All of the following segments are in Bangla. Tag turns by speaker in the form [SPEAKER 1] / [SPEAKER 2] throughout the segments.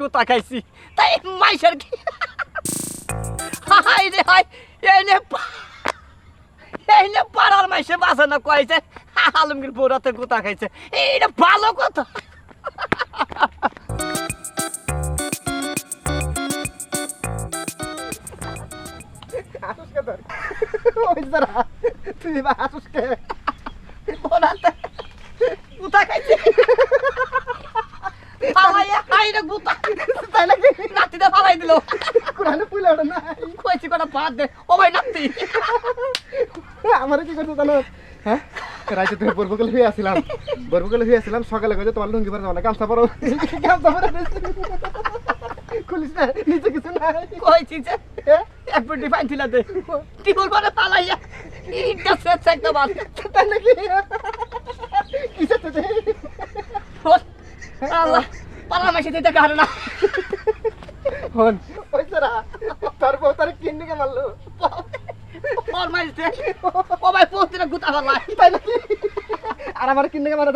[SPEAKER 1] কোথা খাইছি তাই মাইসের কি। হাই রে হাই এই নে এই নে পাড়ার মাইসে না কয়েছে আলমগীর বৌরাতে কোথা খাইছে এইটা ভালো কথা।
[SPEAKER 2] তুই বা হাসুসকে
[SPEAKER 1] বৌরাতে কোথা খাইছে ফালাইয়া হাই রে গুতা।
[SPEAKER 2] তাই নাকি
[SPEAKER 1] নাতিতে ফালাই দিল।
[SPEAKER 2] কোরআনে পুলে ওটা নাই।
[SPEAKER 1] কইছি কটা ভাত দে। ও ভাই নাতি।
[SPEAKER 2] আমার কি করছ জানো? হ্যাঁ? রাইতে তুমি বরবকলে হয়ে আসছিলাম বরবকলে হয়ে আসছিলাম সকালে কইছে তোমার লুঙ্গি পরে না গামছা পরো। গামছা পরে খুলিস না নিচে কিছু নাই।
[SPEAKER 1] কইছি যে
[SPEAKER 2] হ্যাঁ?
[SPEAKER 1] এক ছিল দে। ফালাইয়া। ইটা সেট সেট তো বাদ।
[SPEAKER 2] তাই নাকি?
[SPEAKER 1] মাসি দিতে কারণ না।
[SPEAKER 2] হন। ওই যারা তার বউ তার কিন্নিকে মারলো
[SPEAKER 1] ওর মাইছে ও ভাই পোস্টে গুতা ফালাই
[SPEAKER 2] তাই নাকি? আর আমার কিন্নিকে মারা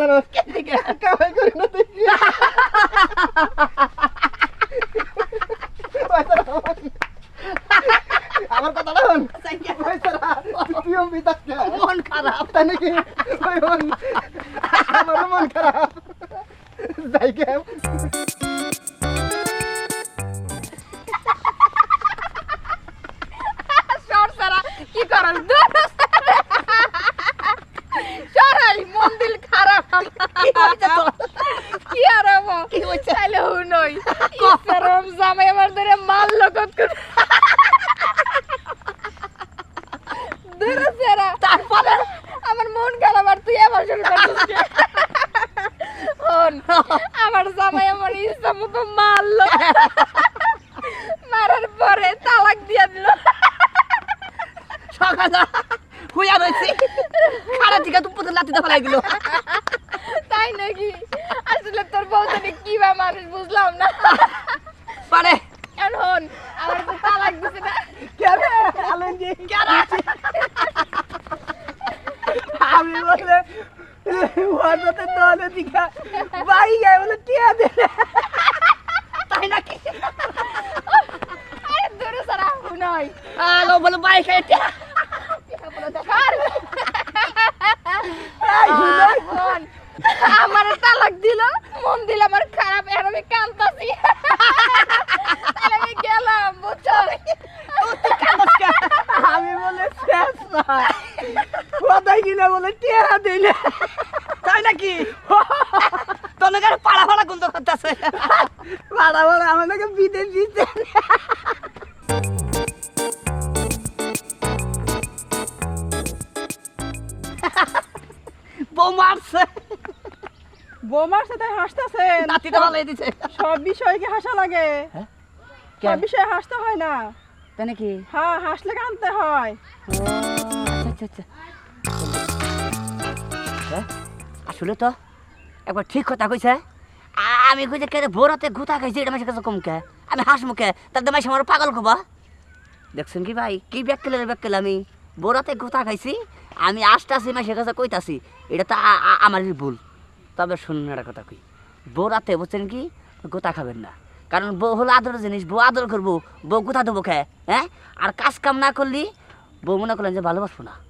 [SPEAKER 2] কামাই করি না। আমার কথা না হন ওই যারা তুইও বিদাস
[SPEAKER 1] মন খারাপ।
[SPEAKER 2] তাই নাকি? ওই হন। আমারও মন খারাপ। যাই গে
[SPEAKER 1] তারপরে
[SPEAKER 3] আমার মন খারাপ আর তুই আবার শুরু করছিস? আমার জামাই আমার ইচ্ছা মতো মারলো। মারার পরে তালাক দিয়া দিল।
[SPEAKER 1] সকালে হুইয়া রয়েছি। খাড়া থেকে তুই পুতুল লাতিতে ফেলাই দিল।
[SPEAKER 3] তাই নাকি? আসলে তোর বউতনি কি বা মানুষ বুঝলাম না
[SPEAKER 1] পারে
[SPEAKER 3] এখন আমার তো তালাক দিছে না
[SPEAKER 1] কেরে আলনজি কেরে আমি বলে ওয়াটাতে দলে দিকা বাই গায় বলে টিয়া দে তাই নাকি?
[SPEAKER 3] আরে দূরে সারা নয়।
[SPEAKER 1] আলো বলে বাই খাই টিয়া।
[SPEAKER 3] আমার তালাক দিল মন দিল আমার খারাপ এখন আমি কান্তাছি তাহলে আমি গেলাম বুঝছ?
[SPEAKER 1] আমি বলে শেষ কোথায় গিলে বলে টিয়া দিলে। তাই নাকি? তোর পাড়া ফাড়া গন্ধ করতেছে। পাড়া ফাড়া আমার নাকি বিদেশ দিচ্ছে
[SPEAKER 4] বৌমার সাথে হাসতেছে
[SPEAKER 1] নাতিটা ভালো দিছে।
[SPEAKER 4] সব বিষয়ে কি হাসা লাগে? সব বিষয়ে হাসতে হয় না।
[SPEAKER 1] তাই নাকি?
[SPEAKER 4] হ্যাঁ হাসলে কানতে হয়।
[SPEAKER 1] আচ্ছা আচ্ছা হ্যাঁ? আসলে তো একবার ঠিক কথা কইছে। আমি কইছে কে ভোরাতে গুতা খাইছি এটা মাসে কাছে কম কে? আমি হাসমু কে? তার মাসে আমার পাগল কবা দেখছেন কি ভাই কি ব্যাক কেলে ব্যাক কেলে আমি? বোরাতে গুতা খাইছি আমি আসতাছি মাসে কাছে কইতাছি এটা তো আ- আ- আমারই ভুল। তবে শুনুন একটা কথা কই। বোরাতে বলছেন কি, গোতা খাবেন না। কারণ বউ হলো আদর জিনিস, বউ আদর করব, বউ গোতা দেবো খায় হ্যাঁ? আর কাজ কাম না করলি, বউ মনে করলেন যে ভালোবাসবো না।